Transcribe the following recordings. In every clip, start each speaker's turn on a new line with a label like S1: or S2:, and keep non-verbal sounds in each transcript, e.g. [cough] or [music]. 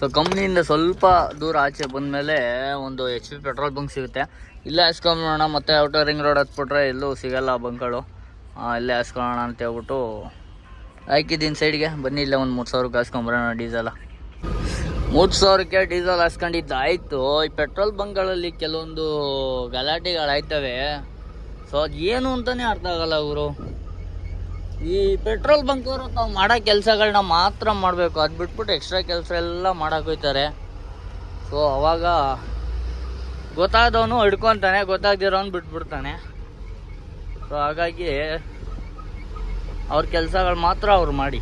S1: So ಕಂಪ್ನಿಯಿಂದ ಸ್ವಲ್ಪ ದೂರ ಆಚೆ ಬಂದಮೇಲೆ ಒಂದು ಎಚ್ ಪಿ ಪೆಟ್ರೋಲ್ ಬಂಕ್ ಸಿಗುತ್ತೆ. ಇಲ್ಲೇ ಹಾಸ್ಕೊಂಬೋಣ ಮತ್ತೆ ಔಟರ್ ರಿಂಗ್ ರೋಡ್ ಹತ್ಬಿಟ್ರೆ ಎಲ್ಲೂ ಸಿಗಲ್ಲ ಬಂಕ್ಗಳು ಇಲ್ಲೇ ಹಾಸ್ಕೊಳ್ಳೋಣ ಅಂತ ಹೇಳ್ಬಿಟ್ಟು ಹಾಕಿದ್ದೀನಿ ಸೈಡ್ಗೆ ಬನ್ನಿ, ಇಲ್ಲೇ ಒಂದು ಮೂರು ಸಾವಿರಕ್ಕೆ ಹಾಸ್ಕೊಂಬರೋಣ ಡೀಸೆಲ ಮೂರು ಸಾವಿರಕ್ಕೆ ಡೀಸೆಲ್ ಹಾಸ್ಕೊಂಡಿದ್ದು. ಆಯಿತು, ಈ ಪೆಟ್ರೋಲ್ ಬಂಕ್ಗಳಲ್ಲಿ ಕೆಲವೊಂದು ಗಲಾಟೆಗಳಾಯ್ತವೆ. ಸೊ ಅದು ಏನು ಅಂತಲೇ ಅರ್ಥ ಆಗಲ್ಲ ಅವರು ಈ ಪೆಟ್ರೋಲ್ ಬಂಕವರು ತಾವು ಮಾಡೋ ಕೆಲಸಗಳನ್ನ ಮಾತ್ರ ಮಾಡಬೇಕು. ಅದು ಬಿಟ್ಬಿಟ್ಟು ಎಕ್ಸ್ಟ್ರಾ ಕೆಲಸ ಎಲ್ಲ ಮಾಡೋಕ್ಕೋಯ್ತಾರೆ ಸೊ ಅವಾಗ ಗೊತ್ತಾದವನು ಹಿಡ್ಕೊತಾನೆ, ಗೊತ್ತಾಗ್ದಿರೋನು ಬಿಟ್ಬಿಡ್ತಾನೆ. ಸೊ ಹಾಗಾಗಿ ಅವ್ರ ಕೆಲಸಗಳು ಮಾತ್ರ ಅವ್ರು ಮಾಡಿ.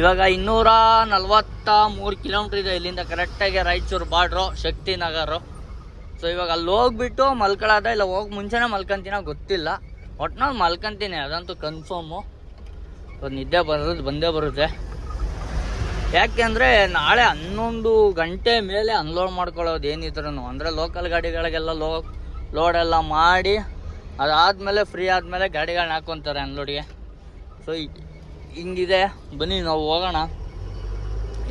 S1: ಇವಾಗ ಇನ್ನೂರ ನಲ್ವತ್ತ ಮೂರು ಕಿಲೋಮೀಟ್ರ್ ಇದೆ ಇಲ್ಲಿಂದ ಕರೆಕ್ಟಾಗಿ Raichur border, Shaktinagar. So ಇವಾಗ ಅಲ್ಲಿ ಹೋಗ್ಬಿಟ್ಟು ಮಲ್ಕೊಳ್ಳೋದ ಇಲ್ಲ, ಹೋಗಿ ಮುಂಚೆನೇ ಮಲ್ಕೊಂತೀನೋ ಗೊತ್ತಿಲ್ಲ. ಒಟ್ನಲ್ಲಿ ಮಲ್ಕೊಂತೀನಿ, ಅದಂತೂ ಕನ್ಫರ್ಮು ನಿದ್ದೆ ಬರೋದು ಬಂದೇ ಬರುತ್ತೆ. ಯಾಕೆಂದರೆ ನಾಳೆ ಹನ್ನೊಂದು ಗಂಟೆ ಮೇಲೆ ಅನ್ಲೋಡ್ ಮಾಡ್ಕೊಳ್ಳೋದು ಏನಿದ್ರು ಅಂದರೆ ಲೋಕಲ್ ಗಾಡಿಗಳಿಗೆಲ್ಲ ಲೋ ಲೋಡೆಲ್ಲ ಮಾಡಿ, ಅದಾದಮೇಲೆ ಫ್ರೀ ಆದಮೇಲೆ ಗಾಡಿಗಳನ್ನ ಹಾಕ್ಕೊತಾರೆ ಅನ್ಲೋಡ್ಗೆ ಸೊ ಹಿಂಗಿದೆ. ಬನ್ನಿ, ನಾವು ಹೋಗೋಣ.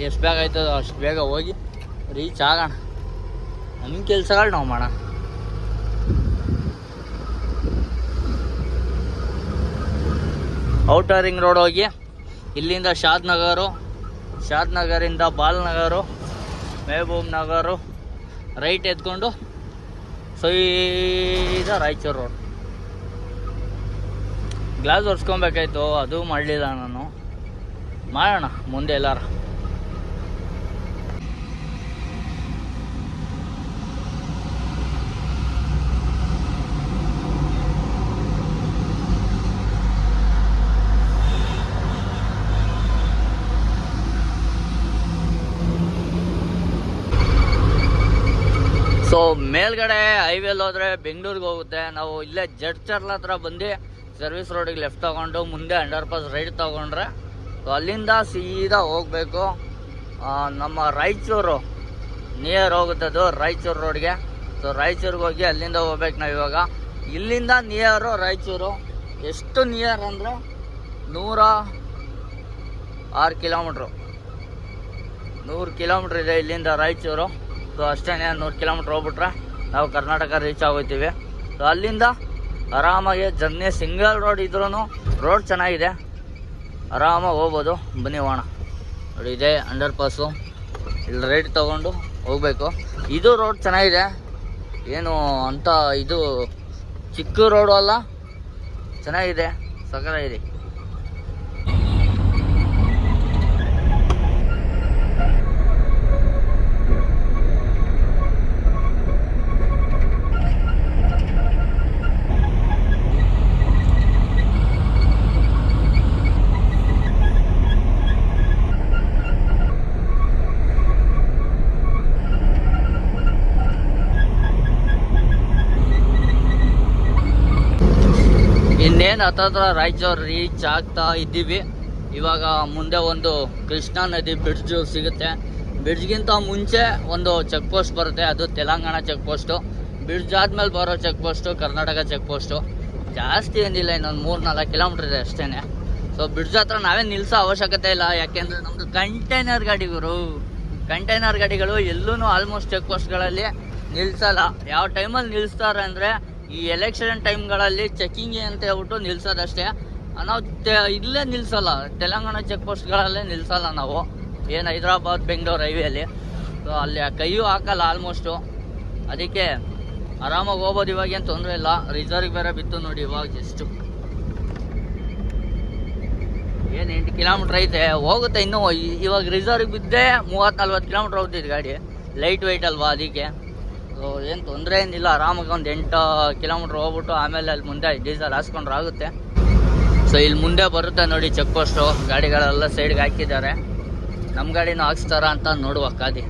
S1: ಎಷ್ಟು ಬೇಗ ಆಯ್ತದೋ ಅಷ್ಟು ಬೇಗ ಹೋಗಿ ರೀಚ್ ಆಗೋಣ. ನಮ್ಮ ಕೆಲಸಗಳು ನಾವು ಮಾಡೋಣ. ಔಟರ್ ರೋಡ್ ಹೋಗಿ ಇಲ್ಲಿಂದ ಶಾದ್ ನಗರು ಶಾದ್ ನಗರಿಂದ Balanagar Mahbubnagar, right ಎತ್ಕೊಂಡು ಸೈದ ರಾಯಚೂರು ರೋಡ್. ಗ್ಲಾಸ್ ಒರೆಸ್ಕೊಬೇಕಾಯ್ತು, ಅದು ಮಾಡಲಿಲ್ಲ ನಾನು. ಮಾಡೋಣ, ಮುಂದೆ ಎಲ್ಲಾರ ಸೊ ಮೇಲ್ಗಡೆ ಹೈವೇಲಿ ಹೋದ್ರೆ ಬೆಂಗಳೂರಿಗೆ ಹೋಗುತ್ತೆ. ನಾವು ಇಲ್ಲೇ ಜಡ್ಚರ್ಲ ಹತ್ರ ಬಂದು ಸರ್ವಿಸ್ ರೋಡಿಗೆ ಲೆಫ್ಟ್ ತಗೊಂಡು, ಮುಂದೆ ಅಂಡರ್ ಪಾಸ್ ರೈಟ್ ತಗೊಂಡ್ರೆ ಸೊ ಅಲ್ಲಿಂದ ಸೀದಾ ಹೋಗಬೇಕು. ನಮ್ಮ ರಾಯಚೂರು ನಿಯರ್ ಹೋಗುತ್ತದು ರಾಯಚೂರು ರೋಡ್ಗೆ ಸೊ ರಾಯಚೂರಿಗೆ ಹೋಗಿ ಅಲ್ಲಿಂದ ಹೋಗ್ಬೇಕು ನಾವು ಇವಾಗ. ಇಲ್ಲಿಂದ ನಿಯರು ರಾಯಚೂರು, ಎಷ್ಟು ನಿಯರ್ ಅಂದರೆ ನೂರ ಆರು ಕಿಲೋಮೀಟ್ರು ನೂರು ಕಿಲೋಮೀಟ್ರ್ ಇದೆ ಇಲ್ಲಿಂದ ರಾಯಚೂರು. ಸೊ ಅಷ್ಟೇ ನೂರು ಕಿಲೋಮೀಟ್ರ್ ಹೋಗ್ಬಿಟ್ರೆ ನಾವು ಕರ್ನಾಟಕ ರೀಚ್ ಆಗೋಯ್ತೀವಿ. ಸೊ ಅಲ್ಲಿಂದ ಆರಾಮಾಗಿ ಜರ್ನಿ ಸಿಂಗಲ್ ರೋಡ್ ಇದ್ರೂ ರೋಡ್ ಚೆನ್ನಾಗಿದೆ. ಆರಾಮಾಗಿ ಹೋಗ್ಬೋದು. ಬನ್ನಿ ಹೋಗೋಣ. ನೋಡಿ, ಇದೆ ಅಂಡರ್ ಪಾಸು ಇಲ್ಲಿ ರೈಟ್ ತೊಗೊಂಡು ಹೋಗಬೇಕು. ಇದು ರೋಡ್ ಚೆನ್ನಾಗಿದೆ. ಏನು ಅಂತ ಇದು ಚಿಕ್ಕ ರೋಡು ಅಲ್ಲ. ಚೆನ್ನಾಗಿದೆ. ಸಕಲಾಗಿದೆ ಇನ್ನೇನು ಹತ್ತತ್ರ ರಾಯಚೂರು ರೀಚ್ ಆಗ್ತಾ ಇದ್ದೀವಿ. ಇವಾಗ ಮುಂದೆ ಒಂದು ಕೃಷ್ಣಾ ನದಿ ಬ್ರಿಡ್ಜು ಸಿಗುತ್ತೆ. ಬ್ರಿಡ್ಜ್ಗಿಂತ ಮುಂಚೆ ಒಂದು ಚೆಕ್ ಪೋಸ್ಟ್ ಬರುತ್ತೆ. ಅದು ತೆಲಂಗಾಣ ಚೆಕ್ ಪೋಸ್ಟು ಬ್ರಿಡ್ಜ್ ಆದಮೇಲೆ ಬರೋ check post Karnataka check post ಜಾಸ್ತಿ ಏನಿಲ್ಲ, ಇನ್ನೊಂದು ಮೂರು ನಾಲ್ಕು ಕಿಲೋಮೀಟ್ರ್ ಇದೆ ಅಷ್ಟೇ ಸೊ ಬ್ರಿಡ್ಜ್ ಹತ್ರ ನಾವೇ ನಿಲ್ಸೋ ಅವಶ್ಯಕತೆ ಇಲ್ಲ. ಯಾಕೆಂದರೆ ನಮ್ಮದು ಕಂಟೈನರ್ ಗಾಡಿಗಳು ಕಂಟೈನರ್ ಗಾಡಿಗಳು ಎಲ್ಲೂ ಆಲ್ಮೋಸ್ಟ್ ಚೆಕ್ ಪೋಸ್ಟ್ಗಳಲ್ಲಿ ನಿಲ್ಸಲ್ಲ. ಯಾವ ಟೈಮಲ್ಲಿ ನಿಲ್ಲಿಸ್ತಾರೆ ಅಂದರೆ ಈ ಎಲೆಕ್ಷನ್ ಟೈಮ್ಗಳಲ್ಲಿ ಚೆಕಿಂಗ್ ಅಂತ ಹೇಳ್ಬಿಟ್ಟು ನಿಲ್ಸೋದಷ್ಟೇ. ನಾವು ಇಲ್ಲೇ ನಿಲ್ಸಲ್ಲ. ತೆಲಂಗಾಣ ಚೆಕ್ ಪೋಸ್ಟ್ಗಳಲ್ಲೇ ನಿಲ್ಸಲ್ಲ ನಾವು. ಏನು ಹೈದ್ರಾಬಾದ್, ಬೆಂಗಳೂರು ಹೈವೇಲಿ ಸೊ ಅಲ್ಲಿ ಕೈಯೂ ಹಾಕಲ್ಲ ಆಲ್ಮೋಸ್ಟು ಅದಕ್ಕೆ ಆರಾಮಾಗಿ ಹೋಗ್ಬೋದು ಇವಾಗ ಏನು ತೊಂದರೆ ಇಲ್ಲ. ರಿಸರ್ವ್ ಬೇರೆ ಬಿತ್ತು ನೋಡಿ ಇವಾಗ ಜಸ್ಟು ಏನು ಎಂಟು ಕಿಲೋಮೀಟ್ರ್ ಐತೆ. ಹೋಗುತ್ತೆ ಇನ್ನೂ. ಇವಾಗ ರಿಸರ್ವ್ ಬಿದ್ದೇ ಮೂವತ್ತು ನಲ್ವತ್ತು ಕಿಲೋಮೀಟ್ರ್ ಹೋಗ್ತಿದ್ದು ಗಾಡಿ. ಲೈಟ್ ವೆಯ್ಟ್ ಅಲ್ವಾ ಅದಕ್ಕೆ. ಏನು ತೊಂದರೆ ಏನಿಲ್ಲ, ಆರಾಮಾಗಿ ಒಂದು ಎಂಟು ಕಿಲೋಮೀಟ್ರ್ ಹೋಗ್ಬಿಟ್ಟು ಆಮೇಲೆ ಅಲ್ಲಿ ಮುಂದೆ ಡೀಸೆಲ್ ಹಾಸ್ಕೊಂಡ್ರೆ ಆಗುತ್ತೆ. ಸೊ ಇಲ್ಲಿ ಮುಂದೆ ಬರುತ್ತೆ ನೋಡಿ ಚೆಕ್ ಪೋಸ್ಟು ಗಾಡಿಗಳೆಲ್ಲ ಸೈಡ್ಗೆ ಹಾಕಿದ್ದಾರೆ. ನಮ್ಮ ಗಾಡಿನೂ ಹಾಕ್ಸ್ತಾರ ಅಂತ ನೋಡುವ ಕಾದಿ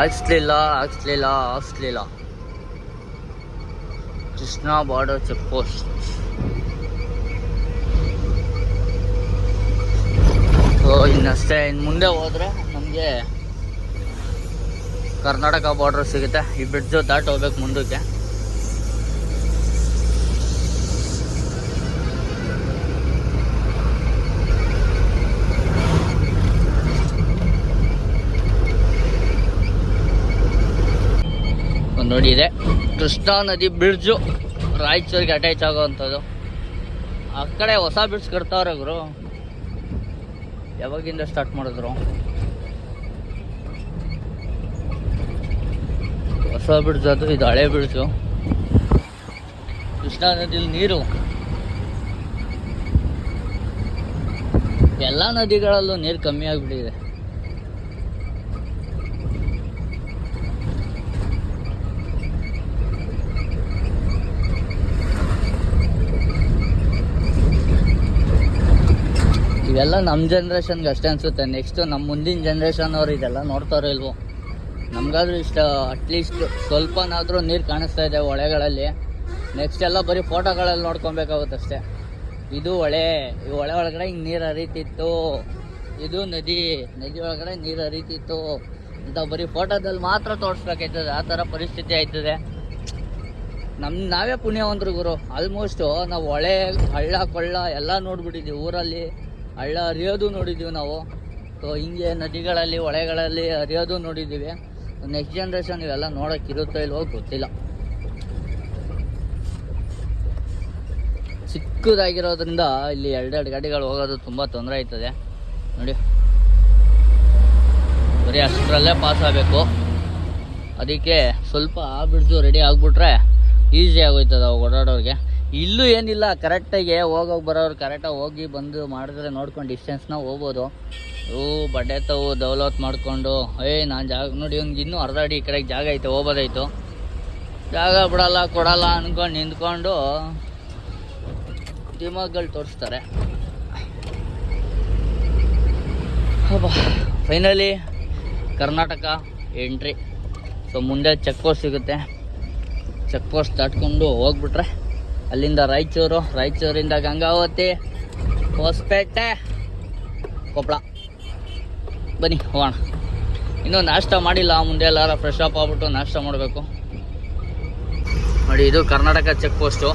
S1: ಹಾಕ್ಸ್ಲಿಲ್ಲ ಹಾಕ್ಸ್ಲಿಲ್ಲ ಹಾಕ್ಸ್ಲಿಲ್ಲ Krishna border check post so ಇನ್ನಷ್ಟೇ ಇನ್ನು ಮುಂದೆ ಹೋದ್ರೆ ನಮಗೆ ಕರ್ನಾಟಕ ಬಾರ್ಡರ್ ಸಿಗುತ್ತೆ. ಈ ಬ್ರಿಡ್ಜು ದಾಟ್ ಹೋಗ್ಬೇಕು ಮುಂದಕ್ಕೆ. ನೋಡಿ ಇದೆ ಕೃಷ್ಣಾ ನದಿ ಬ್ರಿಡ್ಜು ರಾಯಚೂರಿಗೆ ಅಟ್ಯಾಚ್ ಆಗೋವಂಥದ್ದು. ಆ ಕಡೆ ಹೊಸ ಬ್ರಿಡ್ಜ್ ಕಟ್ತಾವ್ರೆ ಗುರು. ಯಾವಾಗಿಂದ ಸ್ಟಾರ್ಟ್ ಮಾಡಿದ್ರು? ಹೊಸ ಬ್ರಿಡ್ಜ್ ಅದು, ಇದು ಹಳೆ ಬ್ರಿಡ್ಜು ಕೃಷ್ಣಾ ನದಿಲಿ ನೀರು. ಎಲ್ಲ ನದಿಗಳಲ್ಲೂ ನೀರು ಕಮ್ಮಿ ಆಗಿಬಿಟ್ಟಿದೆ. ಇವೆಲ್ಲ ನಮ್ಮ ಜನ್ರೇಷನ್ಗೆ ಅಷ್ಟೇ ಅನ್ಸುತ್ತೆ. ನೆಕ್ಸ್ಟ್ ನಮ್ಮ ಮುಂದಿನ ಜನ್ರೇಷನ್ ಅವ್ರು ಇದೆಲ್ಲ ನೋಡ್ತಾರೋ ಇಲ್ವೋ? ನಮಗಾದ್ರೂ ಇಷ್ಟ ಅಟ್ಲೀಸ್ಟ್ ಸ್ವಲ್ಪನಾದರೂ ನೀರು ಕಾಣಿಸ್ತಾ ಇದೆ ಹೊಳೆಗಳಲ್ಲಿ. ನೆಕ್ಸ್ಟ್ ಎಲ್ಲ ಬರೀ ಫೋಟೋಗಳಲ್ಲಿ ನೋಡ್ಕೊಬೇಕಾಗುತ್ತೆ ಅಷ್ಟೇ. ಇದು ಹೊಳೆ, ಈ ಹೊಳೆ ಒಳಗಡೆ ಹಿಂಗೆ ನೀರು ಹರಿತಿತ್ತು. ಇದು ನದಿ ನದಿ ಒಳಗಡೆ ನೀರು ಹರಿತಿತ್ತು. ಅಂತ ಬರೀ ಫೋಟೋದಲ್ಲಿ ಮಾತ್ರ ತೋರಿಸ್ಬೇಕಾಯ್ತದೆ. ಆ ಥರ ಪರಿಸ್ಥಿತಿ ಆಯ್ತದೆ. ನಮ್ಮ ನಾವೇ ಪುಣ್ಯವಂತರು ಗುರು. ಆಲ್ಮೋಸ್ಟು ನಾವು ಹೊಳೆ, ಹಳ್ಳ, ಕೊಳ್ಳ ಎಲ್ಲ ನೋಡ್ಬಿಟ್ಟಿದ್ದೀವಿ ಊರಲ್ಲಿ. ಹಳ್ಳ ಹರಿಯೋದು ನೋಡಿದ್ದೀವಿ ನಾವು. ಸೊ ಹಿಂಗೆ ನದಿಗಳಲ್ಲಿ, ಹೊಳೆಗಳಲ್ಲಿ ಹರಿಯೋದು ನೋಡಿದ್ದೀವಿ ನೆಕ್ಸ್ಟ್ ಜನ್ರೇಷನ್ ಇವೆಲ್ಲ ನೋಡೋಕ್ಕಿರುತ್ತೋ ಇಲ್ವೋ ಗೊತ್ತಿಲ್ಲ. ಚಿಕ್ಕದಾಗಿರೋದ್ರಿಂದ ಇಲ್ಲಿ ಎರಡೆರಡು ಗಾಡಿಗಳು ಹೋಗೋದು ತುಂಬ ತೊಂದರೆ ಆಯ್ತದೆ. ನೋಡಿ. ಬರೀ ಅಷ್ಟರಲ್ಲೇ ಪಾಸ್ ಆಗಬೇಕು. ಅದಕ್ಕೆ ಸ್ವಲ್ಪ ಆ ಬ್ರಿಡ್ಜು ರೆಡಿ ಆಗಿಬಿಟ್ರೆ ಈಸಿ ಆಗೋಯ್ತದೆ ಅವು ಓಡಾಡೋರಿಗೆ. ಇಲ್ಲೂ ಏನಿಲ್ಲ ಕರೆಕ್ಟಾಗಿ ಹೋಗೋಗಿ ಬರೋರು ಕರೆಕ್ಟಾಗಿ ಹೋಗಿ ಬಂದು ಮಾಡಿದ್ರೆ ನೋಡ್ಕೊಂಡು ಡಿಸ್ಟೆನ್ಸ್ನ ಹೋಗ್ಬೋದು. ಓ ಬಡ್ಡೆ ತವು ದೌಲತ್ ಮಾಡಿಕೊಂಡು ಏಯ್ ನಾನು ಜಾಗ, ನೋಡಿ ಇವ್ನಿಗೆ ಇನ್ನೂ ಅರ್ಧ ಅಡಿ ಈ ಕಡೆಗೆ ಜಾಗ ಐತೆ, ಹೋಗೋದಾಯ್ತು. ಜಾಗ ಬಿಡಲ್ಲ, ಕೊಡಲ್ಲ ಅಂದ್ಕೊಂಡು ನಿಂತ್ಕೊಂಡು ದಿಮಾಗ್ಗಳು ತೋರಿಸ್ತಾರೆ. ಫೈನಲಿ ಕರ್ನಾಟಕ ಎಂಟ್ರಿ ಸೊ ಮುಂದೆ ಚೆಕ್ ಪೋಸ್ಟ್ ಸಿಗುತ್ತೆ. ಚೆಕ್ ಪೋಸ್ಟ್ ದಾಟ್ಕೊಂಡು ಹೋಗ್ಬಿಟ್ರೆ ಅಲ್ಲಿಂದ ರಾಯಚೂರು, ರಾಯಚೂರಿಂದ ಗಂಗಾವತಿ, ಹೊಸಪೇಟೆ, ಕೊಪ್ಪಳ. ಬನ್ನಿ, ಹೋಗೋಣ. ಇನ್ನೂ ನಾಷ್ಟ ಮಾಡಿಲ್ಲ, ಮುಂದೆ ಎಲ್ಲಾರ ಫ್ರೆಶ್ ಅಪ್ ಆಗ್ಬಿಟ್ಟು ನಾಷ್ಟ ಮಾಡಬೇಕು. ನೋಡಿ, ಇದು Karnataka check post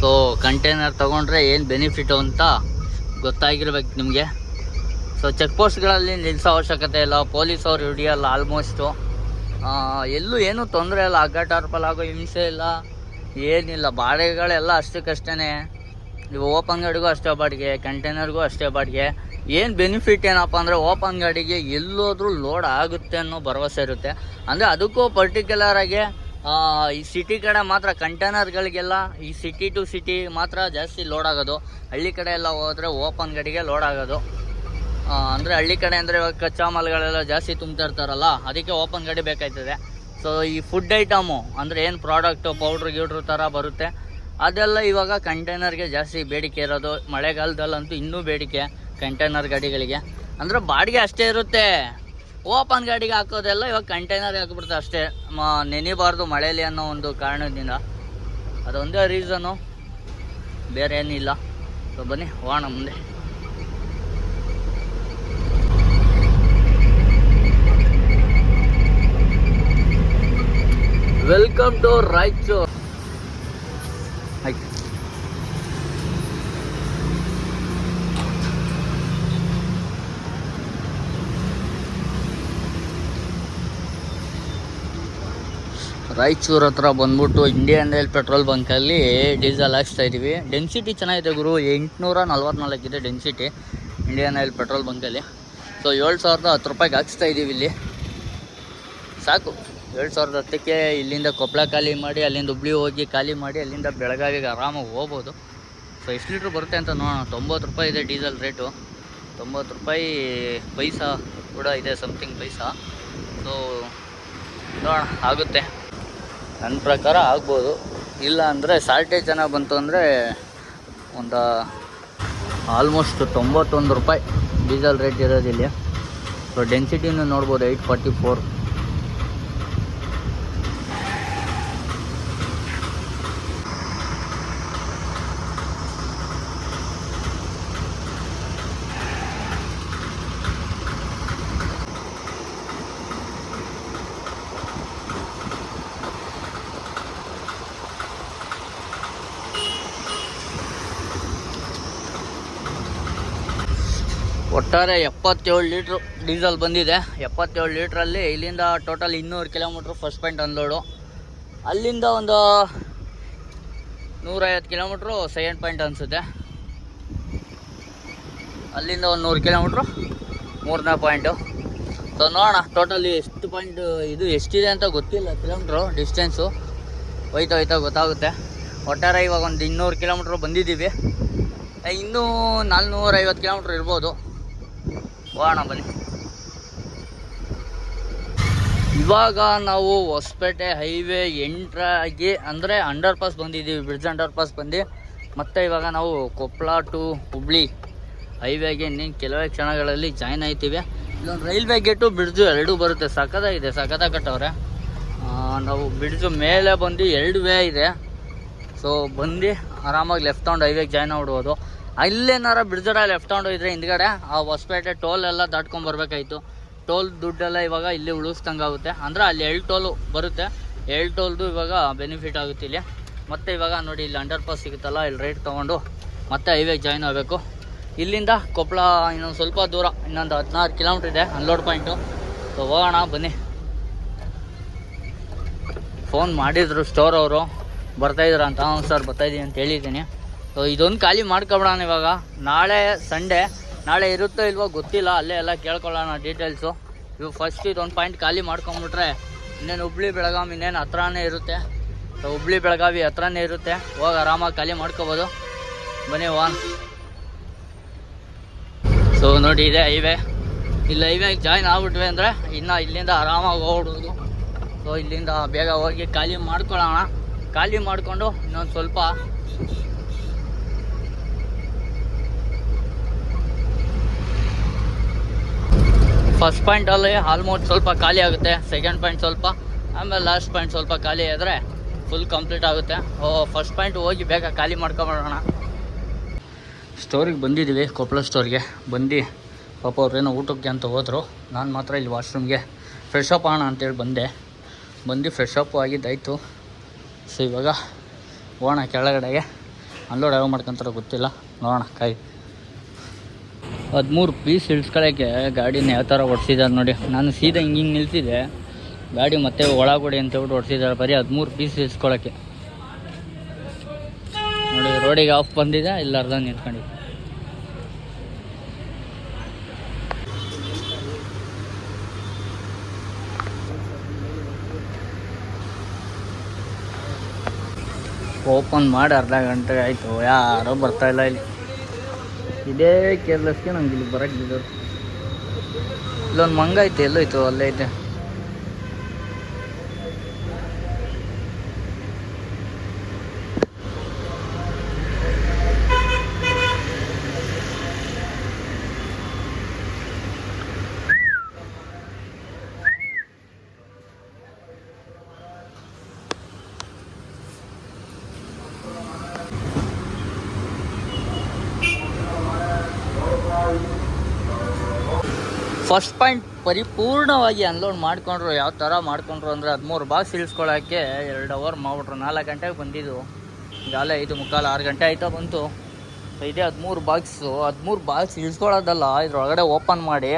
S1: so container ತೊಗೊಂಡ್ರೆ ಏನು ಬೆನಿಫಿಟು ಅಂತ ಗೊತ್ತಾಗಿರ್ಬೇಕು ನಿಮಗೆ. ಸೊ ಚೆಕ್ ಪೋಸ್ಟ್ಗಳಲ್ಲಿ ನಿಲ್ಲಿಸೋ ಅವಶ್ಯಕತೆ ಇಲ್ಲ. ಪೊಲೀಸ್ ಅವ್ರು ಹಿಡಿಯಲ್ಲ ಆಲ್ಮೋಸ್ಟು ಎಲ್ಲೂ ಏನೂ ತೊಂದರೆ ಇಲ್ಲ. ಅಗ್ಗ ಟಾರ್ಪಲ್ ಆಗೋ ಹಿಂಸೆ ಇಲ್ಲ. ಏನಿಲ್ಲ. ಬಾಡಿಗೆಗಳೆಲ್ಲ ಅಷ್ಟಕ್ಕಷ್ಟೇ ನೀವು ಓಪನ್ ಗಾಡಿಗೂ ಅಷ್ಟೇ ಬಾಡಿಗೆ, ಕಂಟೈನರ್ಗೂ ಅಷ್ಟೇ ಬಾಡಿಗೆ. ಏನು ಬೆನಿಫಿಟ್ ಏನಪ್ಪ ಅಂದರೆ ಓಪನ್ ಗಾಡಿಗೆ ಎಲ್ಲೋದ್ರೂ ಲೋಡ್ ಆಗುತ್ತೆ ಅನ್ನೋ ಭರವಸೆ ಇರುತ್ತೆ. ಅಂದರೆ ಅದಕ್ಕೂ ಪರ್ಟಿಕ್ಯುಲರಾಗಿ ಈ ಸಿಟಿ ಕಡೆ ಮಾತ್ರ ಕಂಟೈನರ್ಗಳಿಗೆಲ್ಲ, ಈ ಸಿಟಿ ಟು ಸಿಟಿ ಮಾತ್ರ ಜಾಸ್ತಿ ಲೋಡ್ ಆಗೋದು. ಹಳ್ಳಿ ಕಡೆ ಎಲ್ಲ ಹೋದರೆ ಓಪನ್ ಗಾಡಿಗೆ ಲೋಡ್ ಆಗೋದು. ಅಂದರೆ ಹಳ್ಳಿ ಕಡೆ ಅಂದರೆ ಇವಾಗ ಕಚ್ಚಾ ಮಾಲ್ಗಳೆಲ್ಲ ಜಾಸ್ತಿ ತುಂಬ್ತಾ ಇರ್ತಾರಲ್ಲ, ಅದಕ್ಕೆ ಓಪನ್ ಗಾಡಿ ಬೇಕಾಯ್ತದೆ. ಸೊ ಈ ಫುಡ್ ಐಟಮು ಅಂದರೆ ಏನು ಪ್ರಾಡಕ್ಟು ಪೌಡ್ರ್ ಗಿಡ್ರ್ ಥರ ಬರುತ್ತೆ. ಅದೆಲ್ಲ ಇವಾಗ ಕಂಟೈನರ್ಗೆ ಜಾಸ್ತಿ ಬೇಡಿಕೆ ಇರೋದು. ಮಳೆಗಾಲದಲ್ಲಂತೂ ಇನ್ನೂ ಬೇಡಿಕೆ ಕಂಟೈನರ್ ಗಾಡಿಗಳಿಗೆ. ಅಂದರೆ ಬಾಡಿಗೆ ಅಷ್ಟೇ ಇರುತ್ತೆ. ಓಪನ್ ಗಾಡಿಗೆ ಹಾಕೋದೆಲ್ಲ ಇವಾಗ ಕಂಟೈನರ್ಗೆ ಹಾಕ್ಬಿಡ್ತಾರೆ ಅಷ್ಟೇ. ನೆನಿಬಾರ್ದು ಮಳೆಯಲ್ಲಿ ಅನ್ನೋ ಒಂದು ಕಾರಣದಿಂದ. ಅದೊಂದೇ ರೀಸನು ಬೇರೆ ಏನಿಲ್ಲ ಸೊ ಬನ್ನಿ, ಹೋಗೋಣ ಮುಂದೆ. ವೆಲ್ಕಮ್ ಟು ರಾಯಚೂರ್ ರಾಯಚೂರ್ ಹತ್ರ ಬಂದ್ಬಿಟ್ಟು ಇಂಡಿಯನ್ ಆಯಿಲ್ ಪೆಟ್ರೋಲ್ ಬಂಕಲ್ಲಿ ಡೀಸೆಲ್ ಹಾಕ್ಸ್ತಾ ಇದ್ದೀವಿ ಡೆನ್ಸಿಟಿ ಚೆನ್ನಾಗಿದೆ ಗುರು. ಎಂಟುನೂರ ನಲ್ವತ್ನಾಲ್ಕು ಇದೆ ಡೆನ್ಸಿಟಿ ಇಂಡಿಯನ್ ಆಯಿಲ್ ಪೆಟ್ರೋಲ್ ಬಂಕಲ್ಲಿ ಸೊ ಏಳು ಸಾವಿರದ ಹತ್ತು ರೂಪಾಯಿಗೆ ಹಾಕ್ಸ್ತಾ ಇದ್ದೀವಿ ಇಲ್ಲಿ. ಸಾಕು. ಏಳು ಸಾವಿರದ ಹತ್ತಕ್ಕೆ ಇಲ್ಲಿಂದ ಕೊಪ್ಪಳ ಖಾಲಿ ಮಾಡಿ, ಅಲ್ಲಿಂದ ಹುಬ್ಳಿ ಹೋಗಿ ಖಾಲಿ ಮಾಡಿ, ಅಲ್ಲಿಂದ ಬೆಳಗಾವಿಗೆ ಆರಾಮಾಗಿ ಹೋಗ್ಬೋದು. ಸೊ ಎಷ್ಟು ಲೀಟ್ರ್ ಬರುತ್ತೆ ಅಂತ ನೋಡೋಣ. ತೊಂಬತ್ತು ರೂಪಾಯಿ ಇದೆ ಡೀಸೆಲ್ ರೇಟು. ತೊಂಬತ್ತು ರೂಪಾಯಿ ಪೈಸಾ ಕೂಡ ಇದೆ ಸಮಥಿಂಗ್ ಪೈಸಾ. ಸೊ ನೋಡೋಣ, ಆಗುತ್ತೆ. ನನ್ನ ಪ್ರಕಾರ ಆಗ್ಬೋದು. ಇಲ್ಲ ಅಂದರೆ ಸಾಲ್ಟೇಜ್ ಚೆನ್ನಾಗಿ ಬಂತು ಅಂದರೆ ಒಂದು ಆಲ್ಮೋಸ್ಟ್ ತೊಂಬತ್ತೊಂದು ರೂಪಾಯಿ ಡೀಸೆಲ್ ರೇಟ್ ಇರೋದಿಲ್ಲ. ಸೊ ಡೆನ್ಸಿಟಿನೂ ನೋಡ್ಬೋದು ಏಯ್ಟ್ ಫಾರ್ಟಿ ಫೋರ್ ಒಟ್ಟಾರೆ ಎಪ್ಪತ್ತೇಳು ಲೀಟ್ರ್ ಡೀಸೆಲ್ ಬಂದಿದೆ. ಎಪ್ಪತ್ತೇಳು ಲೀಟ್ರಲ್ಲಿ ಇಲ್ಲಿಂದ ಟೋಟಲ್ ಇನ್ನೂರು ಕಿಲೋಮೀಟ್ರ್ ಫಸ್ಟ್ ಪಾಯಿಂಟ್ ಅನ್ಲೋಡು. ಅಲ್ಲಿಂದ ಒಂದು ನೂರೈವತ್ತು ಕಿಲೋಮೀಟ್ರು ಸೆಕೆಂಡ್ ಪಾಯಿಂಟ್ ಅನಿಸುತ್ತೆ. ಅಲ್ಲಿಂದ ಒಂದು ನೂರು ಕಿಲೋಮೀಟ್ರು ಮೂರನೇ ಪಾಯಿಂಟು. ಸೊ ನೋಡೋಣ ಟೋಟಲಿ ಎಷ್ಟು ಪಾಯಿಂಟ್, ಇದು ಎಷ್ಟಿದೆ ಅಂತ ಗೊತ್ತಿಲ್ಲ ಕಿಲೋಮೀಟ್ರು ಡಿಸ್ಟೆನ್ಸು. ಹೋಯ್ತಾ ಹೋಯ್ತಾ ಗೊತ್ತಾಗುತ್ತೆ. ಒಟ್ಟಾರೆ ಇವಾಗ ಒಂದು ಇನ್ನೂರು ಕಿಲೋಮೀಟ್ರ್ ಬಂದಿದ್ದೀವಿ. ಇನ್ನೂ ನಾಲ್ನೂರೈವತ್ತು ಕಿಲೋಮೀಟ್ರ್ ಇರ್ಬೋದು. ಹೋಗೋಣ ಬನ್ನಿ. ಇವಾಗ ನಾವು ಹೊಸಪೇಟೆ ಹೈವೇ ಎಂಟ್ರಾಗಿ ಅಂದರೆ ಅಂಡರ್ ಪಾಸ್ ಬಂದಿದ್ದೀವಿ, ಬ್ರಿಡ್ಜ್ ಅಂಡರ್ ಪಾಸ್ ಬಂದು. ಮತ್ತೆ ಇವಾಗ ನಾವು ಕೊಪ್ಪಳ ಟು ಹುಬ್ಳಿ ಹೈವೇಗೆ ಇನ್ನೇನು ಕೆಲವೇ ಕ್ಷಣಗಳಲ್ಲಿ ಜಾಯ್ನ್ ಆಯ್ತೀವಿ. ಇಲ್ಲೊಂದು ರೈಲ್ವೆ ಗೇಟು, ಬ್ರಿಡ್ಜು ಎರಡೂ ಬರುತ್ತೆ. ಸಖತ್ತಾಗಿದೆ ಸಖತ್ತಾಗಿ ಕಟ್ಟವ್ರೆ. ನಾವು ಬ್ರಿಡ್ಜು ಮೇಲೆ ಬಂದು ಎರಡು ವೇ ಇದೆ. ಸೊ ಬಂದು ಆರಾಮಾಗಿ ಲೆಫ್ಟ್ ತೊಗೊಂಡು ಹೈವೇಗೆ ಜಾಯ್ನ್ ಆಗ್ಬಿಡ್ಬೋದು ಅಲ್ಲೇನಾರ ಬಿಡ್ಜಡ ಲೆಫ್ಟ್ ತಗೊಂಡು ಇದ್ರೆ ಹಿಂದ್ಗಡೆ, ಆ ಹೊಸಪೇಟೆ ಟೋಲ್ ಎಲ್ಲ ದಾಟ್ಕೊಂಡ್ ಬರ್ಬೇಕಾಯ್ತು. ಟೋಲ್ ದುಡ್ಡೆಲ್ಲ ಇವಾಗ ಇಲ್ಲಿ ಆಗುತ್ತೆ. ಅಂದರೆ ಅಲ್ಲಿ ಎಳ್ ಟೋಲು ಬರುತ್ತೆ. ಎಳ್ ಟೋಲ್ದು ಇವಾಗ ಬೆನಿಫಿಟ್ ಆಗುತ್ತೆ ಇಲ್ಲಿ. ಮತ್ತೆ ಇವಾಗ ನೋಡಿ, ಇಲ್ಲಿ ಅಂಡರ್ ಪಾಸ್ ಸಿಗುತ್ತಲ್ಲ, ಇಲ್ಲಿ ರೈಟ್ ತೊಗೊಂಡು ಮತ್ತೆ ಹೈವೇಗೆ ಜಾಯ್ನ್ ಆಗಬೇಕು. ಇಲ್ಲಿಂದ ಕೊಪ್ಪಳ ಇನ್ನೊಂದು ಸ್ವಲ್ಪ ದೂರ, ಇನ್ನೊಂದು ಹದಿನಾರು ಕಿಲೋಮೀಟ್ರ್ ಇದೆ ಅನ್ಲೋಡ್ ಪಾಯಿಂಟು ಸೊ ಹೋಗೋಣ, ಬನ್ನಿ. ಫೋನ್ ಮಾಡಿದ್ರು ಸ್ಟೋರ್ ಅವರು. ಬರ್ತಾಯಿದ್ರು ಅಂತ ಹ್ಞೂ ಸರ್ ಬರ್ತಾಯಿದ್ದೀನಿ ಅಂತ ಹೇಳಿದ್ದೀನಿ. ಸೊ ಇದೊಂದು ಖಾಲಿ ಮಾಡ್ಕೊಬಿಡೋಣ ಇವಾಗ. ನಾಳೆ ಸಂಡೇ ನಾಳೆ ಇರುತ್ತೋ ಇಲ್ವೋ ಗೊತ್ತಿಲ್ಲ. ಅಲ್ಲೇ ಎಲ್ಲ ಕೇಳ್ಕೊಳ್ಳೋಣ ಡೀಟೇಲ್ಸು ಇವು ಫಸ್ಟ್ ಇದೊಂದು ಪಾಯಿಂಟ್ ಖಾಲಿ ಮಾಡ್ಕೊಂಬಿಟ್ರೆ ಇನ್ನೇನು ಹುಬ್ಳಿ ಬೆಳಗಾವಿ ಇನ್ನೇನು ಹತ್ರನೇ ಇರುತ್ತೆ. ಸೊ ಹುಬ್ಳಿ ಬೆಳಗಾವಿ ಹತ್ರನೇ ಇರುತ್ತೆ. ಹೋಗಿ ಆರಾಮಾಗಿ ಖಾಲಿ ಮಾಡ್ಕೋಬೋದು. ಬನ್ನಿ ವಾನ್ ಸೊ ನೋಡಿ, ಇದೆ ಹೈವೇ ಇಲ್ಲಿ ಹೈವೇಗೆ ಜಾಯ್ನ್ ಆಗ್ಬಿಟ್ವಿ ಅಂದರೆ ಇನ್ನು ಇಲ್ಲಿಂದ ಆರಾಮಾಗಿ ಹೋಗ್ಬಿಡೋದು ಸೊ ಇಲ್ಲಿಂದ ಬೇಗ ಹೋಗಿ ಖಾಲಿ ಮಾಡ್ಕೊಳ್ಳೋಣ. ಖಾಲಿ ಮಾಡಿಕೊಂಡು ಇನ್ನೊಂದು ಸ್ವಲ್ಪ ಫಸ್ಟ್ ಪಾಯಿಂಟಲ್ಲಿ ಆಲ್ಮೋಸ್ಟ್ ಸ್ವಲ್ಪ ಖಾಲಿ ಆಗುತ್ತೆ ಸೆಕೆಂಡ್ ಪಾಯಿಂಟ್ ಸ್ವಲ್ಪ, ಆಮೇಲೆ ಲಾಸ್ಟ್ ಪಾಯಿಂಟ್ ಸ್ವಲ್ಪ ಖಾಲಿ ಆದರೆ ಫುಲ್ ಕಂಪ್ಲೀಟ್ ಆಗುತ್ತೆ. ಓ ಫಸ್ಟ್ ಪಾಯಿಂಟ್ ಹೋಗಿ ಬೇಗ ಖಾಲಿ ಮಾಡ್ಕೊಂಬಿಡೋಣ ಸ್ಟೋರಿಗೆ ಬಂದಿದ್ದೀವಿ ಕೊಪ್ಪಳ ಸ್ಟೋರ್ಗೆ ಬಂದು ಪಾಪ ಅವ್ರೇನೋ ಊಟಕ್ಕೆ ಅಂತ ಹೋದರು. ನಾನು ಮಾತ್ರ ಇಲ್ಲಿ ವಾಶ್ರೂಮ್ಗೆ ಫ್ರೆಶ್ ಅಪ್ ಆಗೋಣ ಅಂತೇಳಿ ಬಂದೆ. ಬಂದು ಫ್ರೆಶ್ ಅಪ್ ಆಗಿದ್ದಾಯಿತು ಸೊ ಇವಾಗ ಹೋಗೋಣ ಕೆಳಗಡೆಗೆ. ಅನ್ಲೋಡ್ ಯಾವ ಮಾಡ್ಕೊಂತಾರೋ ಗೊತ್ತಿಲ್ಲ. ನೋಡೋಣ, ಕಾಯಿ. ಹದಿಮೂರು ಪೀಸ್ ಇಳಿಸ್ಕೊಳ್ಳೋಕ್ಕೆ ಗಾಡಿನ ಯಾವ ಥರ ಓಡಿಸಿದ್ದಾರೆ ನೋಡಿ. ನಾನು ಸೀದಾ ಹಿಂಗೆ ಹಿಂಗೆ ನಿಲ್ಸಿದೆ. ಗಾಡಿ ಮತ್ತೆ ಒಳಗೊಡಿ ಅಂತ ಹೇಳ್ಬಿಟ್ಟು ಓಡಿಸಿದ್ದಾರೆ ಬರೀ ಹದಿಮೂರು ಪೀಸ್ ಇಳಿಸ್ಕೊಳ್ಳೋಕ್ಕೆ ನೋಡಿ, ರೋಡಿಗೆ ಆಫ್ ಬಂದಿದೆ, ಇಲ್ಲ ಅರ್ಧ ನಿಂತ್ಕೊಂಡು ಓಪನ್ ಮಾಡಿ ಅರ್ಧ ಗಂಟೆ ಆಯಿತು. ಯಾರೋ ಬರ್ತಾಯಿಲ್ಲ ಇಲ್ಲಿ. ಇದೇ ಕೇರ್ಲೆಸ್ಗೆ ನಂಗೆ ಇಲ್ಲಿ ಬರಕ್ಕೆ ಬಿದ್ದೋರು ಇಲ್ಲೊಂದು ಮಂಗ ಐತೆ ಎಲ್ಲೋಯ್ತು ಅಲ್ಲೇ ಐತೆ. ಫಸ್ಟ್ ಪಾಯಿಂಟ್ ಪರಿಪೂರ್ಣವಾಗಿ ಅನ್ಲೋಡ್ ಮಾಡ್ಕೊಂಡ್ರು, ಯಾವ ಥರ ಮಾಡ್ಕೊಂಡ್ರು ಅಂದರೆ ಹದಿಮೂರು ಬಾಕ್ಸ್ ಇಳಿಸ್ಕೊಳ್ಳೋಕ್ಕೆ ಎರಡು ಅವರ್ ಮಾಡ್ಬಿಟ್ರು ನಾಲ್ಕು ಗಂಟೆಗೆ ಬಂದಿದ್ದು. ಈಗಾಗಲೇ ಐದು ಮುಕ್ಕಾಲು ಆರು ಗಂಟೆ ಆಯಿತಾ ಬಂತು. ಸೊ ಇದೇ ಹದಿಮೂರು ಬಾಕ್ಸು ಹದಿಮೂರು ಬಾಕ್ಸ್ ಇಳಿಸ್ಕೊಳ್ಳೋದಲ್ಲ ಇದ್ರೊಳಗಡೆ ಓಪನ್ ಮಾಡಿ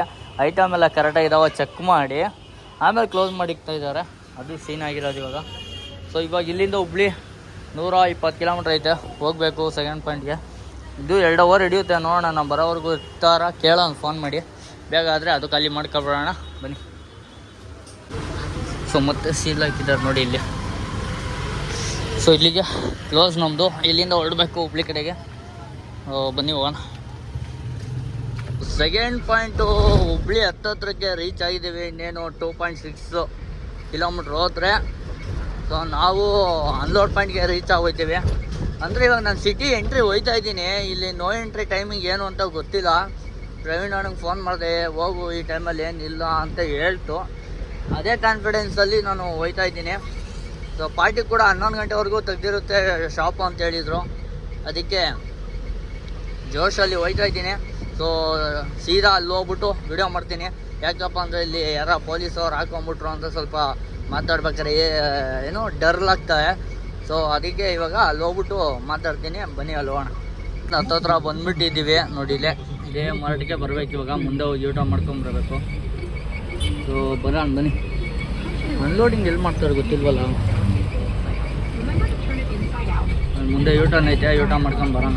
S1: ಐಟಮ್ ಎಲ್ಲ ಕರೆಕ್ಟಾಗಿ ಇದಾವೆ ಚೆಕ್ ಮಾಡಿ, ಆಮೇಲೆ ಕ್ಲೋಸ್ ಮಾಡಿ ಇಕ್ತಾ ಇದ್ದಾರೆ. ಅದು ಸೀನ್ ಆಗಿರೋದು ಇವಾಗ. ಸೊ ಇವಾಗ ಇಲ್ಲಿಂದ ಹುಬ್ಳಿ ನೂರ ಇಪ್ಪತ್ತು ಕಿಲೋಮೀಟ್ರ್ ಐತೆ. ಹೋಗಬೇಕು ಸೆಕೆಂಡ್ ಪಾಯಿಂಟ್ಗೆ ಇದು ಎರಡು ಅವರ್ ಹಿಡಿಯುತ್ತೆ, ನೋಡೋಣ, ನಾನು ಬರೋವರೆಗೂ ಇರ್ತಾರ, ಕೇಳೋಣ ಫೋನ್ ಮಾಡಿ. ಬೇಗ ಆದರೆ ಅದು ಖಾಲಿ ಮಾಡ್ಕೊಬಿಡೋಣ. ಬನ್ನಿ. ಸೊ ಮತ್ತೆ ಸೀಲ್ ಹಾಕಿದ್ದಾರೆ ನೋಡಿ ಇಲ್ಲಿ. ಸೊ ಇಲ್ಲಿಗೆ ಕ್ಲೋಸ್ ನಮ್ಮದು ಇಲ್ಲಿಂದ ಹೊರಡಬೇಕು ಹುಬ್ಳಿ ಕಡೆಗೆ. ಬನ್ನಿ ಹೋಗೋಣ. ಸೆಕೆಂಡ್ ಪಾಯಿಂಟು ಹುಬ್ಳಿ ಹತ್ತತ್ರಕ್ಕೆ ರೀಚ್ ಆಗಿದ್ದೀವಿ. ಇನ್ನೇನು ಟೂ ಪಾಯಿಂಟ್ ಸಿಕ್ಸು ಕಿಲೋಮೀಟ್ರ್ ಹೋದ್ರೆ ಸೊ ನಾವು ಅನ್ಲೋಡ್ ಪಾಯಿಂಟ್ಗೆ ರೀಚ್ ಆಗೋಯ್ತೀವಿ. ಅಂದರೆ ಇವಾಗ ನಾನು ಸಿಟಿ ಎಂಟ್ರಿ ಹೋಯ್ತಾ ಇದ್ದೀನಿ. ಇಲ್ಲಿ ನೋ ಎಂಟ್ರಿ ಟೈಮಿಂಗ್ ಏನು ಅಂತ ಗೊತ್ತಿಲ್ಲ. ಪ್ರವೀಣ್ ಅಣ್ಣಂಗೆ ಫೋನ್ ಮಾಡಿದೆ, ಹೋಗು, ಈ ಟೈಮಲ್ಲಿ ಏನಿಲ್ಲ ಅಂತ ಹೇಳ್ತು. ಅದೇ ಕಾನ್ಫಿಡೆನ್ಸಲ್ಲಿ ನಾನು ಹೋಯ್ತಾ ಇದ್ದೀನಿ. ಸೊ ಪಾರ್ಟಿ ಕೂಡ ಹನ್ನೊಂದು ಗಂಟೆವರೆಗೂ ತೆಗ್ದಿರುತ್ತೆ ಶಾಪು ಅಂತ ಹೇಳಿದರು. ಅದಕ್ಕೆ ಜೋಶಲ್ಲಿ ಹೋಯ್ತಾ ಇದ್ದೀನಿ. ಸೊ ಸೀದಾ ಅಲ್ಲಿ ಹೋಗ್ಬಿಟ್ಟು ವಿಡಿಯೋ ಮಾಡ್ತೀನಿ. ಯಾಕಪ್ಪ ಅಂದರೆ ಇಲ್ಲಿ ಯಾರ ಪೊಲೀಸವ್ರು ಹಾಕೊಂಬಿಟ್ರು ಅಂತ ಸ್ವಲ್ಪ ಮಾತಾಡ್ಬೇಕಾರೆ ಏನು ಡರ್ ಡರ್ಲಾಗ್ತವೆ ಸೊ ಅದಕ್ಕೆ ಇವಾಗ ಅಲ್ಲಿ ಹೋಗ್ಬಿಟ್ಟು ಮಾತಾಡ್ತೀನಿ. ಬನ್ನಿ ಅಲ್ಲಿ ಹೋಗೋಣ. ಹತ್ತತ್ರ ಬಂದ್ಬಿಟ್ಟಿದ್ದೀವಿ ನೋಡಿ ಇದೇ ಮಾರ್ಟಿಗೆ ಬರಬೇಕು. ಇವಾಗ ಮುಂದೆ ಹೋಗಿ ಊಟ ಮಾಡ್ಕೊಂಬರ್ಬೇಕು ಸೊ ಬರೋಣ, ಬನ್ನಿ. ಅನ್ಲೋಡಿಂಗ್ ಎಲ್ಲಿ ಮಾಡ್ತಾರೆ ಗೊತ್ತಿಲ್ವಲ್ಲ? ಮುಂದೆ ಯೂಟರ್ನ್ ಐತೆ ಯೂಟ ಮಾಡ್ಕೊಂಡು ಬರೋಣ.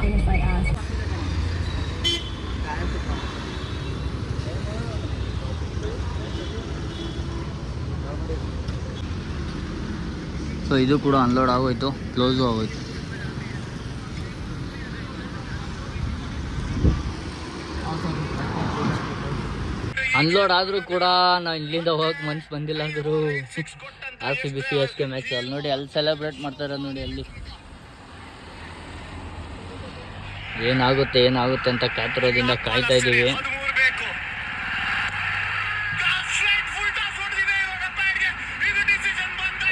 S1: ಸೊ ಇದು ಕೂಡ ಅನ್ಲೋಡ್ ಆಗೋಯ್ತು ಕ್ಲೋಸು ಆಗೋಯ್ತು. ಅನ್ಲೋಡ್ ಆದರೂ ಕೂಡ ನಾವು ಇಲ್ಲಿಂದ ಹೋಗಕ್ಕೆ ಮನ್ಸು ಬಂದಿಲ್ಲ ಅಂದರು. R C B C S K match ಅಲ್ಲಿ. ನೋಡಿ, ಅಲ್ಲಿ ಸೆಲೆಬ್ರೇಟ್ ಮಾಡ್ತಾರೆ ನೋಡಿ ಅಲ್ಲಿ. ಏನಾಗುತ್ತೆ ಏನಾಗುತ್ತೆ ಅಂತ ಕಾತಿರೋದ್ರಿಂದ ಕಾಯ್ತಾ ಇದ್ದೀವಿ.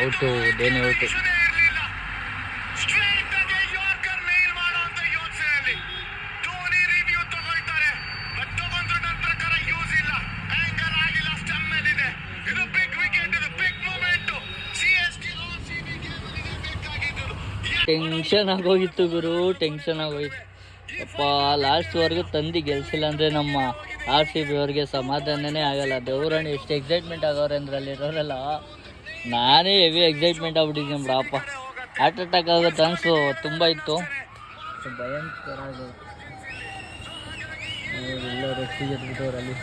S1: ಔಟು ಧೋನಿ ಔಟು ಟೆನ್ಷನ್ ಆಗೋಗಿತ್ತು ಗುರು ಟೆನ್ಷನ್ ಆಗೋಗಿತ್ತು. ಅಪ್ಪ ಲಾಸ್ಟ್ವರೆಗೂ ತಂದು ಗೆಲ್ಸಿಲ್ಲ ಅಂದರೆ ನಮ್ಮ ಆರ್ ಸಿ ಬಿ ಅವ್ರಿಗೆ ಸಮಾಧಾನನೇ ಆಗಲ್ಲ. ದೇವ್ರಣ್ಣ ಎಷ್ಟು ಎಕ್ಸೈಟ್ಮೆಂಟ್ ಆಗೋರೆ ಅಂದ್ರೆ ಅಲ್ಲಿರೋರೆಲ್ಲ. ನಾನೇ ಹೆವಿ ಎಕ್ಸೈಟ್ಮೆಂಟ್ ಆಗ್ಬಿಟ್ಟಿದ್ದೀನಿ ಬಿಡಪ್ಪ ಹಾರ್ಟ್ ಅಟ್ಯಾಕ್ ಆಗೋ ಚಾನ್ಸು ತುಂಬ ಇತ್ತು. ಭಯಂಕರ ಆಗೋಯ್ತು. ಎಲ್ಲರೂ ಸಿಗಿದ್ಬಿಟ್ಟವ್ರಲ್ಲಿ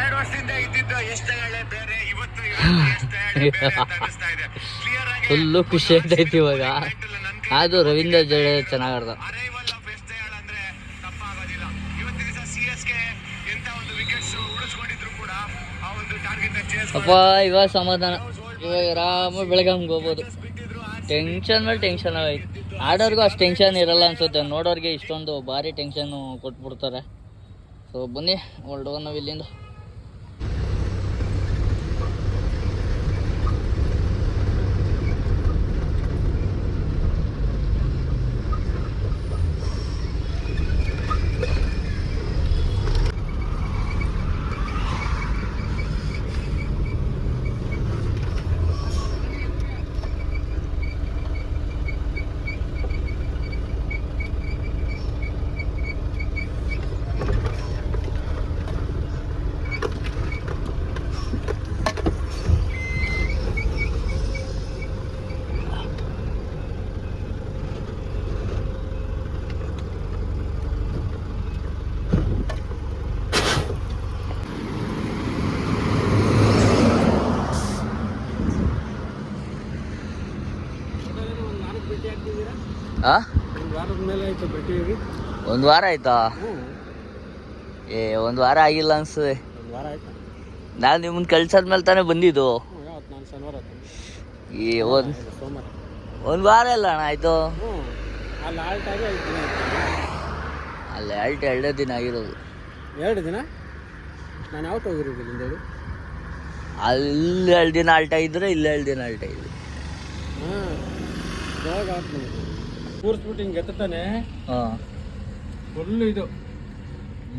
S2: ಎರಡು ವರ್ಷದಿಂದ ಇದ್ದಿದ್ದ ಎಷ್ಟೇ ಬೇರೆ ಇವತ್ತು ಇರೋದು ಎಷ್ಟೇ ಬೇರೆ ಅಂತ ಅನಿಸ್ತಾ ಇದೆ ಕ್ಲಿಯರ್ ಆಗಿ [laughs]
S1: ಫುಲ್ಲು ಖುಷಿ ಆಗ್ತೈತಿ ಇವಾಗ. ಅದು ರವೀಂದ್ರ ಜಡೇಜಾ ಚೆನ್ನಾಗಿ ಆಡ್ದ ಅಪ್ಪ ಇವಾಗ ಸಮಾಧಾನ. ಇವಾಗ ಆರಾಮ ಬೆಳಗಂಗೆ ಹೋಗ್ಬೋದು. ಟೆನ್ಷನ್ ಮೇಲೆ ಟೆನ್ಷನ್ ಆಗೈತೆ ಆಡೋರ್ಗೂ ಅಷ್ಟು ಟೆನ್ಷನ್ ಇರಲ್ಲ ಅನ್ಸುತ್ತೆ. ನೋಡೋರಿಗೆ ಇಷ್ಟೊಂದು ಭಾರಿ ಟೆನ್ಷನ್ನು ಕೊಟ್ಬಿಡ್ತಾರೆ. ಸೊ ಬನ್ನಿ ಹೊರಡುವ ನಾವು ಇಲ್ಲಿಂದ ಆ
S2: ಒಂದು ಮೇಲೆ
S1: ಒಂದು ವಾರ ಆಯ್ತಾ? ಏ ಒಂದು ವಾರ ಆಗಿಲ್ಲ ಅನ್ಸುತ್ತೆ.
S2: ಒಂದು ವಾರ ಆಯ್ತಾ?
S1: ನಾನು ನಿಮ್ಮನ್ನ ಕಳ್ಸಾದ್ಮೇಲೆ ತಾನೇ ಬಂದಿದ್ದು.
S2: ನಾನು ಶನಿವಾರ
S1: ಈ ಒಂದು
S2: ಸೋಮವಾರ.
S1: ಒಂದು ವಾರ ಇಲ್ಲ ಅಣ್ಣ ಆಯಿತು.
S2: ಅಲ್ಲಿ ಆಲ್ಟ್ ಆಗಿ ಐದು ದಿನ ಆಯ್ತು
S1: ಅಲ್ಲಿ ಎರಡೇ ದಿನ ಆಗಿರೋದು.
S2: ಎರಡು ದಿನ? ನಾನು ಯಾವತ್ತು ಹೋಗಿರೋದಿಲ್ಲ ಹೇಳಿ?
S1: ಅಲ್ಲಿ ಎರಡು ದಿನ ಆಲ್ಟ್ ಇದ್ರೆ ಇಲ್ಲಿ ಎರಡು ದಿನ ಆಲ್ಟ್ ಇದ್ರೆ
S2: ಹಾಂ ಯಾವಾಗ ಆಯ್ತು ಕೂರಿಸ್ಬಿಟ್ಟು ಹಿಂಗೆ ಎತ್ತಾನೆ
S1: ಹಾಂ.
S2: ಫುಲ್ಲು ಇದು.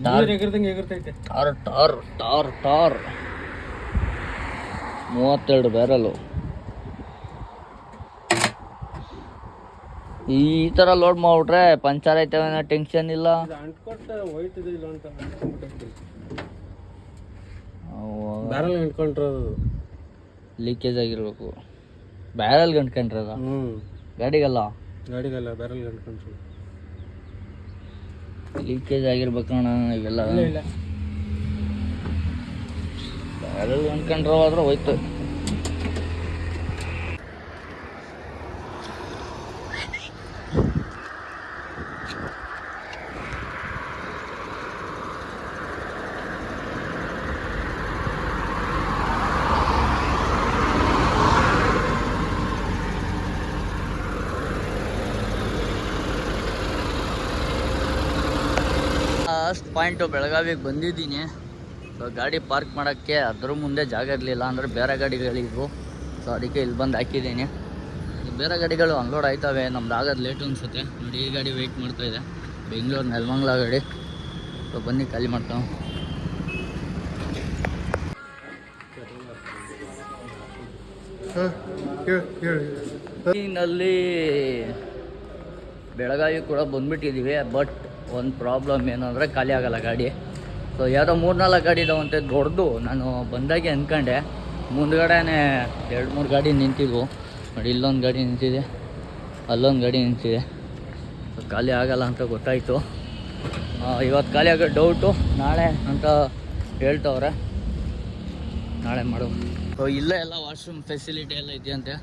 S2: ನೀರು ಎಗರ್ದಂಗೆ ಎಗರ್ತೈತೆ.
S1: ಟಾರ್ ಟಾರ್ ಟಾರ್ ಟಾರ್. ಮೂವತ್ತೆರಡು ಬ್ಯಾರಲ್ಲು ಈ ಥರ ಲೋಡ್ ಮಾಡ್ಬಿಟ್ರೆ ಪಂಚರ್ ಐತೆ ಟೆನ್ಶನ್ ಟೆನ್ಷನ್ ಇಲ್ಲ.
S2: ಬ್ಯಾರಲ್ ಅಂಟ್ಕೊಂಡಿರೋದು
S1: ಲೀಕೇಜ್ ಆಗಿರ್ಬೇಕು. ಬ್ಯಾರಲ್ ಗಂಟ್ಕೊಂಡ್ರದ ಗಾಡಿಗಲ್ಲ?
S2: ಗಾಡಿಗೆಲ್ಲ ಬ್ಯಾರಲ್ ಅಂಟ್ಕೊಂಡ್ರು
S1: ಲೀಕೇಜ್ ಆಗಿರ್ಬೇಕಣ್ಣ ಇವೆಲ್ಲ.
S2: ಇಲ್ಲ
S1: ಬ್ಯಾರಲ್ ಗಂಟ್ಕೊಂಡ್ರೆ ಹೋದ್ರೆ ಹೋಯ್ತು. ಲಾಸ್ಟ್ ಪಾಯಿಂಟು ಬೆಳಗಾವಿಗೆ ಬಂದಿದ್ದೀನಿ. ಸೊ ಗಾಡಿ ಪಾರ್ಕ್ ಮಾಡೋಕ್ಕೆ ಅದ್ರ ಮುಂದೆ ಜಾಗ ಇರಲಿಲ್ಲ ಅಂದರೆ ಬೇರೆ ಗಾಡಿಗಳಿದ್ವು ಸೊ ಅದಕ್ಕೆ ಇಲ್ಲಿ ಬಂದು ಹಾಕಿದ್ದೀನಿ. ಬೇರೆ ಗಾಡಿಗಳು ಅನ್ಲೋಡ್ ಆಯ್ತವೆ ನಮ್ದು ಆಗೋದು ಲೇಟ್ ಅನಿಸುತ್ತೆ. ನೋಡಿ ಈ ಗಾಡಿ ವೆಯ್ಟ್ ಮಾಡ್ತಾ ಇದೆ. ಬೆಂಗಳೂರು ನೆಲಮಂಗ್ಲ ಗಾಡಿ. ಸೊ ಬನ್ನಿ ಖಾಲಿ ಮಾಡ್ತಾವೆ ಬೆಳಗಾವಿ ಕೂಡ ಬಂದ್ಬಿಟ್ಟಿದ್ದೀವಿ ಬಟ್ ಒಂದು ಪ್ರಾಬ್ಲಮ್ ಏನಂದರೆ ಖಾಲಿ ಆಗೋಲ್ಲ ಗಾಡಿ. ಸೊ ಯಾವುದೋ ಮೂರ್ನಾಲ್ಕು ಗಾಡಿ ಇದಾವಂತೆ ದೊಡ್ಡದು ನಾನು ಬಂದಾಗೆ ಅಂದ್ಕೊಂಡೆ ಮುಂದ್ಗಡೆನೇ ಎರಡು ಮೂರು ಗಾಡಿ ನಿಂತಿದ್ವು. ನೋಡಿ, ಇಲ್ಲೊಂದು ಗಾಡಿ ನಿಂತಿದೆ, ಅಲ್ಲೊಂದು ಗಾಡಿ ನಿಂತಿದೆ. ಖಾಲಿ ಆಗೋಲ್ಲ ಅಂತ ಗೊತ್ತಾಯಿತು. ಇವತ್ತು ಖಾಲಿ ಆಗೋ ಡೌಟು ನಾಳೆ ಅಂತ ಹೇಳ್ತವ್ರೆ. ನಾಳೆ ಮಾಡು ಸೊ ಇಲ್ಲೇ ಎಲ್ಲ ವಾಶ್ರೂಮ್ ಫೆಸಿಲಿಟಿ ಎಲ್ಲ ಇದೆಯಂತೆ.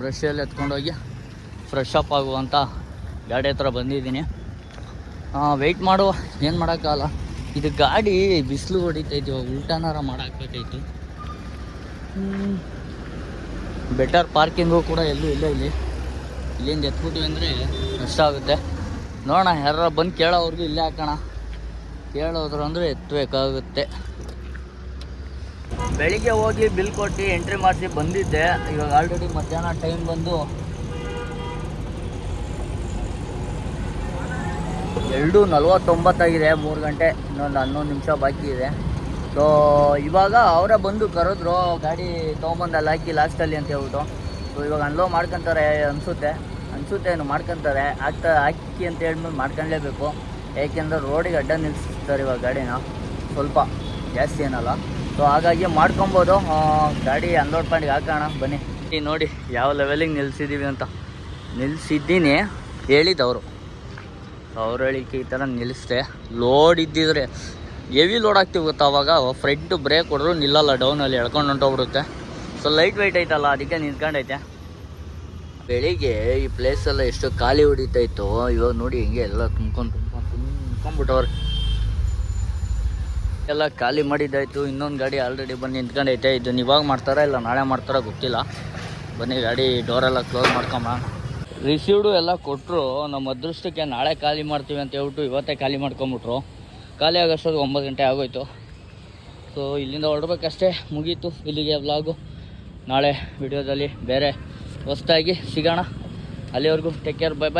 S1: ಬ್ರಷ್ ಎಲ್ಲ ಎತ್ಕೊಂಡೋಗಿ ಫ್ರೆಶ್ ಅಪ್ ಆಗುವಂಥ ಗಾಡಿ ಹತ್ರ ಬಂದಿದ್ದೀನಿ. ವೆಯ್ಟ್ ಮಾಡುವ ಏನು ಮಾಡೋಕ್ಕಾಗಲ್ಲ. ಇದು ಗಾಡಿ ಬಿಸಿಲು ಹೊಡಿತೈತಿ ಇವಾಗ ಉಲ್ಟಾನಾರ ಮಾಡಾಕ್ಬೇಕಾಯ್ತು. ಬೆಟರ್ ಪಾರ್ಕಿಂಗು ಕೂಡ ಎಲ್ಲೂ ಇಲ್ಲ ಇಲ್ಲಿ. ಇಲ್ಲಿಂದ ಎತ್ಬಿಟ್ವಿ ಅಂದರೆ ಕಷ್ಟ ಆಗುತ್ತೆ. ನೋಡೋಣ ಯಾರು ಬಂದು ಕೇಳೋವ್ರಿಗೂ ಇಲ್ಲೇ ಹಾಕೋಣ. ಕೇಳೋದ್ರು ಅಂದರೆ ಎತ್ತಬೇಕಾಗುತ್ತೆ ಬೆಳಿಗ್ಗೆ ಹೋಗಿ ಬಿಲ್ ಕೊಟ್ಟು ಎಂಟ್ರಿ ಮಾಡಿಸಿ ಬಂದಿದ್ದೆ. ಇವಾಗ ಆಲ್ರೆಡಿ ಮಧ್ಯಾಹ್ನ ಟೈಮ್ ಬಂದು ಎರಡು ನಲ್ವತ್ತೊಂಬತ್ತಾಗಿದೆ, ಮೂರು ಗಂಟೆ, ಇನ್ನೊಂದು ಹನ್ನೊಂದು ನಿಮಿಷ ಬಾಕಿ ಇದೆ. ಸೊ ಇವಾಗ ಅವರೇ ಬಂದು ಕರೆದ್ರು, ಗಾಡಿ ತೊಗೊಂಬಂದಲ್ಲಿ, ಹಾಕಿ ಲಾಸ್ಟಲ್ಲಿ ಅಂತ ಹೇಳ್ಬಿಟ್ಟು. ಸೊ ಇವಾಗ ಅನ್ಲೋ ಮಾಡ್ಕೊತಾರೆ ಅನಿಸುತ್ತೆ. ಅನಿಸುತ್ತೆ ಏನು ಮಾಡ್ಕೊತಾರೆ ಆಗ್ತಾ ಹಾಕಿ ಅಂತ ಹೇಳ್ಬಿಟ್ಟು ಮಾಡ್ಕೊಳ್ಲೇಬೇಕು ಏಕೆಂದರೆ ರೋಡಿಗೆ ಅಡ್ಡ ನಿಲ್ಲಿಸ್ತಾರೆ ಇವಾಗ ಗಾಡಿನ. ಸ್ವಲ್ಪ ಜಾಸ್ತಿ ಏನಲ್ಲ. ಸೊ ಹಾಗಾಗಿ ಮಾಡ್ಕೊಬೋದು. ಗಾಡಿ ಅನ್ಲೋಡ್ ಪಾಯಿಂಟ್ಗೆ ಹಾಕೋಣ, ಬನ್ನಿ. ನೋಡಿ, ಯಾವ ಲೆವೆಲಿಗೆ ನಿಲ್ಲಿಸಿದ್ದೀವಿ ಅಂತ. ನಿಲ್ಲಿಸಿದ್ದೀನಿ ಹೇಳಿದವರು. ಅವ್ರು ಹೇಳಿಕೆ ಈ ಥರ ನಿಲ್ಲಿಸ್ದೆ. ಲೋಡ್ ಇದ್ದಿದ್ರೆ ಹೆವಿ ಲೋಡ್ ಆಗ್ತೀವಿ ಗೊತ್ತಾ ಅವಾಗ. ಫ್ರಂಟ್ ಬ್ರೇಕ್ ಹೊಡೆದ್ರು ನಿಲ್ಲಲ್ಲ ಡೌನಲ್ಲಿ ಎಳ್ಕೊಂಡು ಹೊಂಟೋಗ್ಬಿಡುತ್ತೆ. ಸೊ ಲೈಟ್ ವೆಯ್ಟ್ ಐತಲ್ಲ, ಅದಕ್ಕೆ ನಿಂತ್ಕೊಂಡೈತೆ. ಬೆಳಿಗ್ಗೆ ಈ ಪ್ಲೇಸೆಲ್ಲ ಎಷ್ಟು ಖಾಲಿ ಹೊಡಿತಾ ಇತ್ತು, ಇವಾಗ ನೋಡಿ ಹಿಂಗೆ ಎಲ್ಲ ತುಂಬ್ಕೊಂಡು ತುಂಬ್ಕೊಂಡು ತುಂಬ್ಕೊಂಡ್ಬಿಟ್ಟವ್ರೆ. ಎಲ್ಲ ಖಾಲಿ ಮಾಡಿದ್ದಾಯ್ತು, ಇನ್ನೊಂದು ಗಾಡಿ ಆಲ್ರೆಡಿ ಬಂದು ನಿಂತ್ಕೊಂಡೈತೆ. ಇದನ್ನ ಇವಾಗ ಮಾಡ್ತಾರಾ ಇಲ್ಲ ನಾಳೆ ಮಾಡ್ತಾರಾ ಗೊತ್ತಿಲ್ಲ. ಬನ್ನಿ ಗಾಡಿ ಡೋರೆಲ್ಲ ಕ್ಲೋಸ್ ಮಾಡ್ಕೊಂಬ ರಿಸೀವ್ಡು ಎಲ್ಲ ಕೊಟ್ಟರು ನಮ್ಮ ಅದೃಷ್ಟಕ್ಕೆ ನಾಳೆ ಖಾಲಿ ಮಾಡ್ತೀವಿ ಅಂತ ಹೇಳ್ಬಿಟ್ಟು ಇವತ್ತೇ ಖಾಲಿ ಮಾಡ್ಕೊಂಬಿಟ್ರು. ಖಾಲಿ ಆಗೋಷ್ಟೊತ್ತು ಒಂಬತ್ತು ಗಂಟೆ ಆಗೋಯ್ತು. ಸೊ ಇಲ್ಲಿಂದ ಹೊರಡ್ಬೇಕಷ್ಟೇ, ಮುಗೀತು ಇಲ್ಲಿಗೆ ವ್ಲಾಗು ನಾಳೆ ವಿಡಿಯೋದಲ್ಲಿ ಬೇರೆ ಹೊಸ್ದಾಗಿ ಸಿಗೋಣ. ಅಲ್ಲಿವರೆಗೂ ಟೇಕ್ ಕೇರ್ ಬೈ ಬೈ